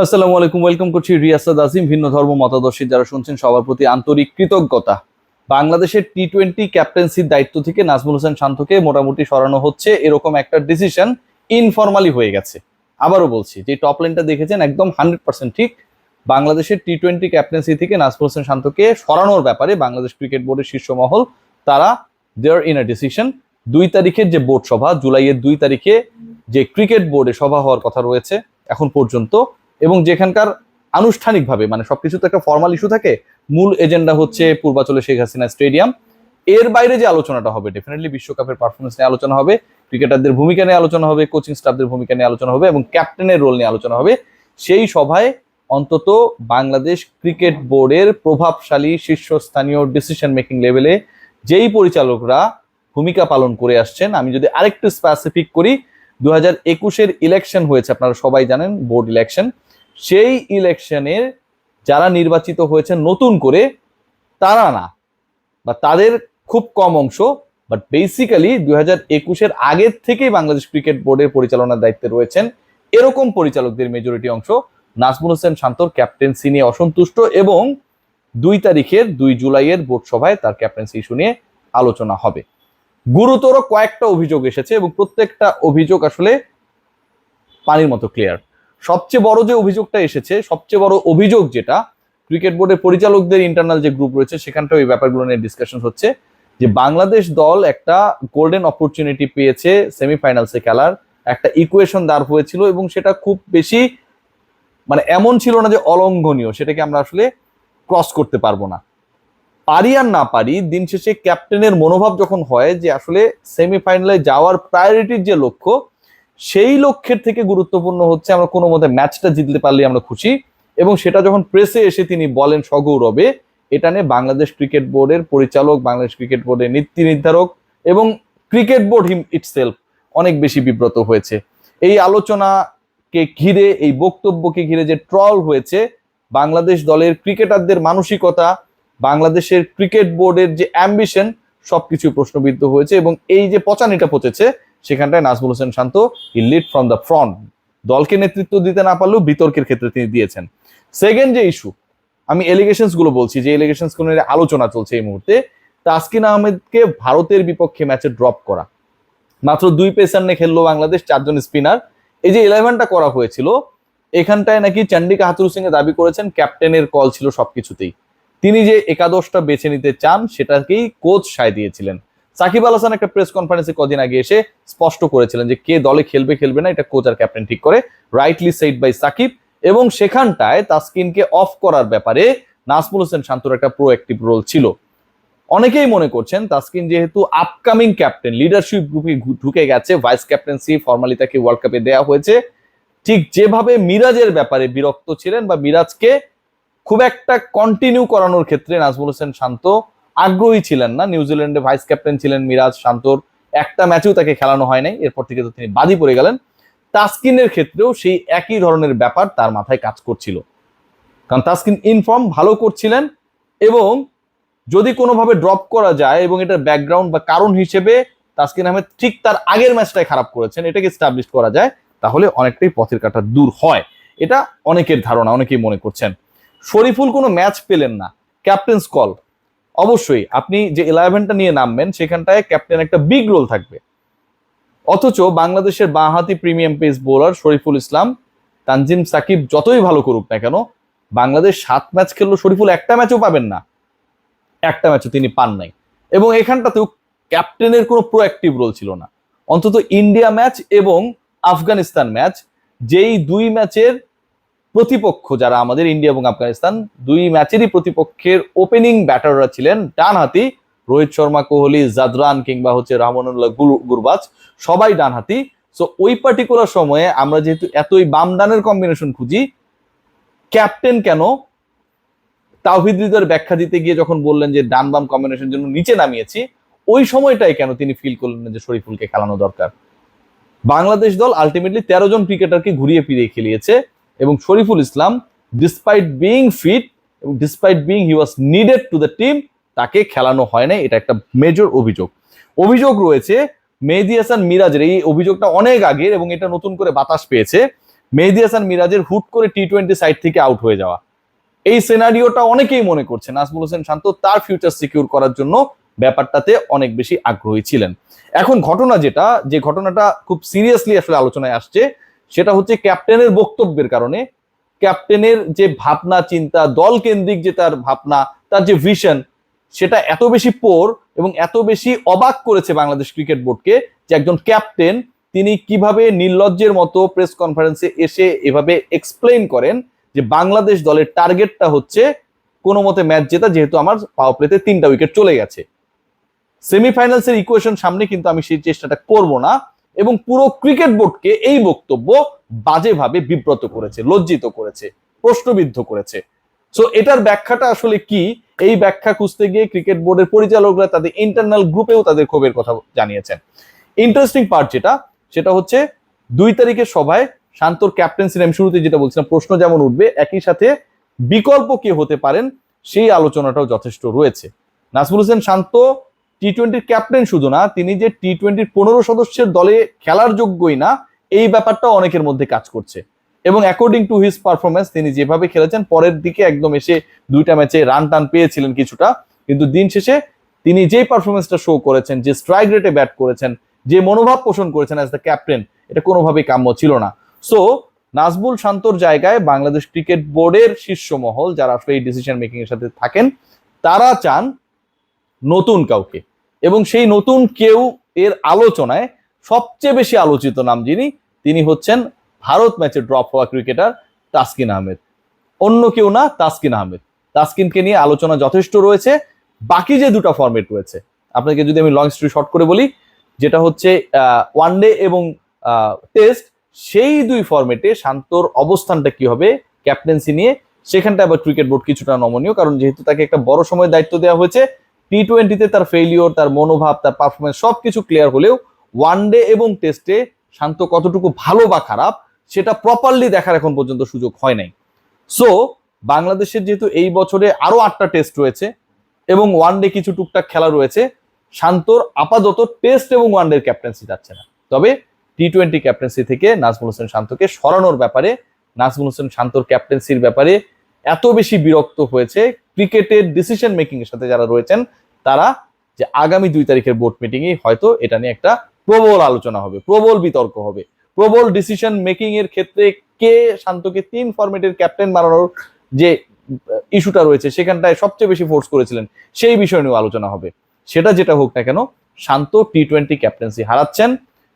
আসসালামু আলাইকুম, ওয়েলকাম করছি রিয়াসাদ আজিম, ভিন্ন ধর্ম মতাদর্শী। যারা শুনছেন সবার প্রতি আন্তরিক কৃতজ্ঞতা। বাংলাদেশের টি টোয়েন্টি ক্যাপ্টেন্সির দায়িত্ব থেকে নাজমুল হোসেন শান্তকে মোটামুটি সরানো হচ্ছে। এরকম একটা ডিসিশন ইনফরমালি হয়ে গেছে। আবারও বলছি, যে টপ লাইনটা দেখেছেন একদম হান্ড্রেড পার্সেন্ট ঠিক। বাংলাদেশের টি টোয়েন্টি ক্যাপ্টেন্সি থেকে নাজমুল হোসেন শান্তকে সরানোর ব্যাপারে বাংলাদেশ ক্রিকেট বোর্ডের শীর্ষ মহল, তারা দেয়ার ইন আ ডিসিশন দুই তারিখের যে বোর্ড সভা, জুলাইয়ের দুই তারিখে যে ক্রিকেট বোর্ডে সভা হওয়ার কথা রয়েছে, এখন পর্যন্ত এবং যেখানকার আনুষ্ঠানিকভাবে মানে সবকিছু তো একটা ফর্মাল ইস্যু থাকে, মূল এজেন্ডা হচ্ছে পূর্বাচলে শেখ হাসিনা স্টেডিয়াম এর বাইরে যে আলোচনাটা হবে ডেফিনেটলি বিশ্বকাপের পারফরমেন্স নিয়ে আলোচনা হবে ক্রিকেটারদের ভূমিকা নিয়ে আলোচনা হবে কোচিং স্টাফদের ভূমিকা নিয়ে আলোচনা হবে এবং ক্যাপ্টেনের রোল নিয়ে আলোচনা হবে, সেই সভায় অন্তত বাংলাদেশ ক্রিকেট বোর্ডের প্রভাবশালী শীর্ষস্থানীয় ডিসিশন মেকিং লেভেলে যেই পরিচালকরা ভূমিকা পালন করে আসছেন, আমি যদি আরেকটু স্পেসিফিক করি দু হাজার একুশের ইলেকশন হয়েছে, আপনারা সবাই জানেন বোর্ড ইলেকশন সেই ইলেকশনের যারা নির্বাচিত হয়েছে নতুন করে, তারা না। বা তাদের খুব কম অংশ বাট বেসিক্যালি দুই হাজার একুশের আগের থেকেই বাংলাদেশ ক্রিকেট বোর্ডের পরিচালনার দায়িত্বে রয়েছেন এরকম পরিচালকদের মেজরিটি অংশ, নাজমুল হোসেন শান্তর ক্যাপ্টেন্সি নিয়ে অসন্তুষ্ট এবং দুই তারিখের দুই জুলাইয়ের বোর্ড সভায় তার ক্যাপ্টেন্সি ইস্যু নিয়ে আলোচনা হবে। গুরুতর কয়েকটা অভিযোগ এসেছে এবং প্রত্যেকটা অভিযোগ আসলে পানির মতো ক্লিয়ার সবচেয়ে বড় যে অভিযোগটা এসেছে, সবচেয়ে বড় অভিযোগ যেটা, ক্রিকেট বোর্ডের পরিচালকদের ইন্টারনাল যে গ্রুপ রয়েছে, সেখানটাও এই ব্যাপারগুলো নিয়ে ডিসকাশন হচ্ছে, যে বাংলাদেশ দল একটা গোল্ডেন অপরচুনিটি পেয়েছে সেমিফাইনালসে খেলার, একটা ইকুয়েশন দাঁড় হয়েছিল এবং সেটা খুব বেশি মানে এমন ছিল না যে অলঙ্ঘনীয়, সেটাকে আমরা আসলে ক্রস করতে পারব না। পারি আর না পারি, দিন শেষে ক্যাপ্টেনের মনোভাব যখন হয় যে আসলে সেমিফাইনালে যাওয়ার প্রায়োরিটির যে লক্ষ্য সেই লক্ষ্যের থেকে গুরুত্বপূর্ণ হচ্ছে আমরা কোনো মতে ম্যাচটা জিততে পারলে আমরা খুশি। এবং সেটা যখন প্রেসে এসে তিনি বলেন সগৌরবে, এটা নিয়ে বাংলাদেশ ক্রিকেট বোর্ডের পরিচালক, বাংলাদেশ ক্রিকেট বোর্ডের নীতি নির্ধারক এবং ক্রিকেট বোর্ড হিম ইটসেলফ অনেক বেশি বিব্রত হয়েছে। এই আলোচনাকে ঘিরে, এই বক্তব্যকে ঘিরে যে ট্রল হয়েছে, বাংলাদেশ দলের ক্রিকেটারদের মানসিকতা, বাংলাদেশের ক্রিকেট বোর্ডের যে অ্যাম্বিশন সবকিছু প্রশ্নবিদ্ধ হয়েছে এবং এই যে পচানিটা পচেছে সেখানটায় নাজমুল হোসেন শান্ত ই লিড ফ্রম দ্য ফ্রন্ট দলকে নেতৃত্ব দিতে না পারলেও বিতর্কের ক্ষেত্রে তিনি দিয়েছেন। সেকেন্ড যে ইস্যু আমি এলিগেশনসগুলো বলছি, যে এলিগেশনসগুলো আলোচনা চলছে এই মুহূর্তে, তাসকিন আহমেদকে ভারতের বিপক্ষে ম্যাচে ড্রপ করা। মাত্র দুই পেসার নিয়ে খেললো বাংলাদেশ, চারজন স্পিনার এই যে ইলেভেনটা করা হয়েছিল, এখানটায় নাকি চন্ডিকা হাতুর সিং দাবি করেছেন ক্যাপ্টেনের কল ছিল সবকিছুতেই। তিনি যে একাদশটা বেছে নিতে চান, সেটাকেই কোচ সায় দিয়েছিলেন। সাকিব আল হাসান একটা প্রেস কনফারেন্সে কদিন আগে এসে স্পষ্ট করেছিলেন যে কে দলে খেলবে খেলবে না, এটা কোচ আর ক্যাপ্টেন ঠিক করে রাইটলি সেট বাই সাকিব এবং সেখানটায় তাসকিনকে অফ করার ব্যাপারে নাজমুল হোসেন শান্তর একটা প্রোঅ্যাক্টিভ রোল ছিল। অনেকেই মনে করছেন তাসকিন যেহেতু আপকামিং ক্যাপ্টেন লিডারশিপ গ্রুপে ঢুকে গেছে ভাইস ক্যাপ্টেন্সি ফর্মালি তাকে ওয়ার্ল্ড কাপে দেওয়া হয়েছে। ঠিক যেভাবে মিরাজের ব্যাপারে বিরক্ত ছিলেন বা মিরাজকে খুব একটা কন্টিনিউ করানোর ক্ষেত্রে নাজমুল হোসেন শান্ত আগ্রহী ছিলেন না। নিউজিল্যান্ডে ভাইস ক্যাপ্টেন ছিলেন মিরাজ শান্তর। একটা ম্যাচেও তাকে খেলানো হয় নাই এরপর থেকে তো তিনি বাদই পড়ে গেলেন। তাসকিনের ক্ষেত্রেও সেই একই ধরনের ব্যাপার তার মাথায় কাজ করছিল। কারণ তাস্কিন ইনফর্ম ভালো করছিলেন এবং যদি কোনোভাবে ড্রপ করা যায় এবং এটার ব্যাকগ্রাউন্ড বা কারণ হিসেবে তাসকিন আহমেদ ঠিক তার আগের ম্যাচটাই খারাপ করেছেন, এটাকে স্টাবলিশ করা যায়, তাহলে অনেকটাই পথের কাটা দূর হয়। এটা অনেকের ধারণা, অনেকেই মনে করছেন। শরীফুল কোনো ম্যাচ পেলেন না। ক্যাপ্টেন্স কল অবশ্যই আপনি যে ইলেভেনটা নিয়ে নামবেন, সেখানটায় ক্যাপ্টেন একটা বিগ রোল থাকবে। অথচ বাংলাদেশের বাঁহাতি premium pace bowler Shoriful Islam, Tanzim Sakib যতই ভালো করুক না কেন, বাংলাদেশ সাত ম্যাচ খেললো, শরীফুল একটা ম্যাচও পাবেন না। একটা ম্যাচও তিনি পান নাই। এবং এখানটাতেও ক্যাপ্টেনের কোনো প্রোঅ্যাক্টিভ রোল ছিল না। অন্তত ইন্ডিয়া ম্যাচ এবং আফগানিস্তান ম্যাচ যেই দুই ম্যাচের প্রতিপক্ষ যারা আমাদের ইন্ডিয়া এবং আফগানিস্তান, দুই ম্যাচেরই প্রতিপক্ষের ওপেনিং ব্যাটাররা ছিলেন ডানহাতি রোহিত শর্মা, কোহলি, জাদরান কিংবা হচ্ছে রহমানুল্লাহ গুরবাজ, সবাই ডানহাতি। সো ওই পার্টিকুলার সময়ে আমরা যেহেতু এতই বাম ডানের কম্বিনেশন খুঁজি ক্যাপ্টেন কেন? তাওহিদ হৃদয়ের ব্যাখ্যা দিতে গিয়ে যখন বললেন যে ডান বাম কম্বিনেশন জন্য নিচে নামিয়েছি, ওই সময়টাই কেন তিনি ফিল করলেন যে শরীফুলকে খেলানো দরকার? বাংলাদেশ দল আলটিমেটলি তেরো জন ক্রিকেটারকে ঘুরিয়ে ফিরিয়ে খেলিয়েছে। এবং Shoriful Islam despite being fit এবং despite being he was needed to the team তাকে খেলানো হয় নাই। এটা একটা মেজর অভিযোগ। অভিযোগ রয়েছে, মেহেদি হাসান মিরাজের। এই অভিযোগটা অনেক আগের এবং এটা নতুন করে বাতাস পেয়েছে। মেহেদি হাসান মিরাজের হুট করে টি টোয়েন্টি সাইড থেকে আউট হয়ে যাওয়া। এই সিনারিওটা অনেকেই মনে করছে নাজমুল হোসেন শান্ত তার ফিউচার সিকিউর করার জন্য ব্যাপারটাতে অনেক বেশি আগ্রহী ছিলেন। এখন ঘটনা যেটা, যে ঘটনাটা খুব সিরিয়াসলি আসলে আলোচনায় আসছে সেটা হচ্ছে ক্যাপ্টেনের বক্তব্যের কারণে, ক্যাপ্টেনের যে ভাবনা, চিন্তা, দল কেন্দ্রিক যে তার ভাবনা, তার যে ভিশন সেটা এত বেশি পোর এবং এত বেশি অবাক করেছে বাংলাদেশ ক্রিকেট বোর্ডকে যে একজন ক্যাপ্টেন তিনি কীভাবে নির্লজ্জের মতো প্রেস কনফারেন্সে এসে এভাবে এক্সপ্লেন করেন যে বাংলাদেশ দলের টার্গেটটা হচ্ছে কোনো মতে ম্যাচ জেতা, যেহেতু আমার পাওয়ার প্লেতে তিনটা উইকেট চলে গেছে। সেমিফাইনালসের ইকুয়েশন সামনে কিন্তু আমি সেই চেষ্টাটা করব না। এবং পুরো ক্রিকেট বোর্ডকে এই বক্তব্য বাজেভাবে বিব্রত করেছে, লজ্জিত করেছে, প্রশ্নবিদ্ধ করেছে। সো এটার ব্যাখ্যাটা আসলে কি? এই ব্যাখ্যা খুঁজতে গিয়ে ক্রিকেট বোর্ডের পরিচালকরা তাদের ইন্টারনাল গ্রুপেও তাদের ক্ষোভের কথা জানিয়েছেন। ইন্টারেস্টিং পার্ট যেটা, সেটা হচ্ছে দুই তারিখের সভায় শান্তর ক্যাপ্টেন্সির আমি শুরুতে যেটা বলছিলাম, প্রশ্ন যেমন উঠবে, একই সাথে বিকল্প কে হতে পারেন সেই আলোচনাটাও যথেষ্ট রয়েছে। নাজমুল হোসেন শান্ত টি টোয়েন্টির ক্যাপ্টেন শুধু না, তিনি যে টি টোয়েন্টির পনেরো সদস্যের দলে খেলার যোগ্যই না, এই ব্যাপারটা অনেকের মধ্যে কাজ করছে। এবং অ্যাকর্ডিং টু হিজ পারফরমেন্স তিনি যেভাবে খেলেছেন, পরের দিকে একদম এসে দুইটা ম্যাচে রান টান পেয়েছিলেন কিছুটা। কিন্তু দিন শেষে তিনি যেই পারফরমেন্সটা শো করেছেন, যে স্ট্রাইক রেটে ব্যাট করেছেন, যে মনোভাব পোষণ করেছেন অ্যাজ দ্য ক্যাপ্টেন এটা কোনোভাবেই কাম্য ছিল না। সো নাজবুল শান্তর জায়গায় বাংলাদেশ ক্রিকেট বোর্ডের শীর্ষ মহল যারা আসলে এই ডিসিশন মেকিং এর সাথে থাকেন, তারা চান নতুন কাউকে। এবং সেই নতুন কেউ এর আলোচনায় সবচেয়ে বেশি আলোচিত নাম যিনি, তিনি হচ্ছেন ভারত ম্যাচে ড্রপ হওয়া ক্রিকেটার তাসকিন আহমেদ। অন্য কেউ না, তাসকিন আহমেদ। তাসকিনকে নিয়ে আলোচনা যথেষ্ট রয়েছে। বাকি যে দুটো ফরম্যাট রয়েছে, আপনাকে যদি আমি লং স্টোরি শর্ট করে বলি, যেটা হচ্ছে ওয়ান ডে এবং টেস্ট সেই দুই ফরম্যাটে শান্তর অবস্থানটা কি হবে ক্যাপ্টেন্সি নিয়ে সেখানটা আবার ক্রিকেট বোর্ড কিছুটা নমনীয়, কারণ যেহেতু তাকে একটা বড় সময় দায়িত্ব দেওয়া হয়েছে টি টোয়েন্টিতে তার ফেলিওর তার মনোভাব, তার পারফরমেন্স সব কিছু ক্লিয়ার হলেও ওয়ান ডে এবং টেস্টে শান্ত কতটুকু ভালো বা খারাপ, সেটা প্রপারলি দেখার এখন পর্যন্ত সুযোগ হয় নাই। সো বাংলাদেশের যেহেতু এই বছরে আরও আটটা টেস্ট রয়েছে এবং ওয়ান ডে কিছু টুকটাক খেলা রয়েছে, শান্তর আপাতত টেস্ট এবং ওয়ান ডে ক্যাপ্টেন্সি যাচ্ছে না। তবে টি টোয়েন্টি ক্যাপ্টেন্সি থেকে নাজমুল হোসেন শান্তকে সরানোর ব্যাপারে, নাজমুল হোসেন শান্তর ক্যাপ্টেন্সির ব্যাপারে এত বেশি বিরক্ত হয়েছে। ক্রিকেটের ডিসিশন মেকিং এর সাথে যারা রয়েছেন তারা যে আগামী দুই তারিখের বোর্ড মিটিং এ হয়তো এটা নিয়ে একটা প্রবল আলোচনা হবে, প্রবল বিতর্ক হবে। প্রবল ডিসিশন মেকিং এর ক্ষেত্রে কে শান্তকে তিন ফরম্যাটের ক্যাপ্টেন বানানোর যে ইস্যুটা রয়েছে, সেখানটায় সবচেয়ে বেশি ফোর্স করেছিলেন, সেই বিষয় নিয়ে আলোচনা হবে। সেটা যেটা হোক না কেন, শান্ত টি টোয়েন্টি ক্যাপ্টেন্সি হারাচ্ছেন,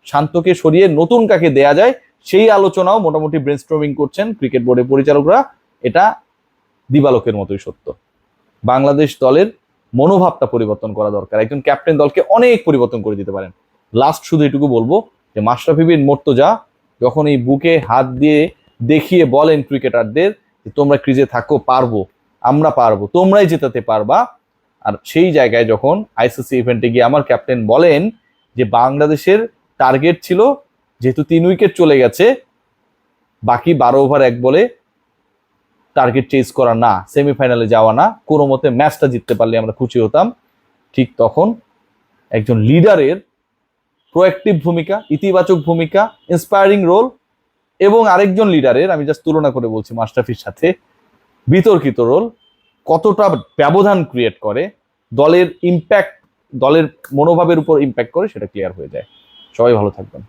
শান্তকে সরিয়ে নতুন কাকে দেয়া যায়, সেই আলোচনাও মোটামুটি ব্রেনস্টর্মিং করছেন ক্রিকেট বোর্ডের পরিচালকরা। এটা দিবালোকের মতোই সত্য। বাংলাদেশ দলের মনোভাবটা পরিবর্তন করা দরকার। একজন ক্যাপ্টেন দলকে অনেক পরিবর্তন করে দিতে পারেন। লাস্ট শুধু এটুকু বলব যে মাশরাফি বিন মোর্তজা যখন এই বুকে হাত দিয়ে দেখিয়ে বলেন ক্রিকেটারদের যে, তোমরা ক্রিজে থাকো, পারব, আমরা পারব, তোমরাই জেতাতে পারবা। আর সেই জায়গায় যখন আইসিসি ইভেন্টে গিয়ে আমার ক্যাপ্টেন বলেন যে, বাংলাদেশের টার্গেট ছিল, যেহেতু তিন উইকেট চলে গেছে, বাকি বারো ওভার এক বলে টার্গেট চেজ করা না সেমিফাইনালে যাওয়া না, কোনো মতে ম্যাচটা জিততে পারলে আমরা খুশি হতাম। ঠিক তখন একজন লিডারের প্রোয়াক্টিভ ভূমিকা, ইতিবাচক ভূমিকা ইন্সপায়ারিং রোল এবং আরেকজন লিডারের আমি জাস্ট তুলনা করে বলছি মাস্টাফির সাথে, বিতর্কিত রোল কতটা ব্যবধান ক্রিয়েট করে, দলের ইম্প্যাক্ট দলের মনোভাবের উপর ইম্প্যাক্ট করে সেটা ক্লিয়ার হয়ে যায়। সবাই ভালো থাকবেন।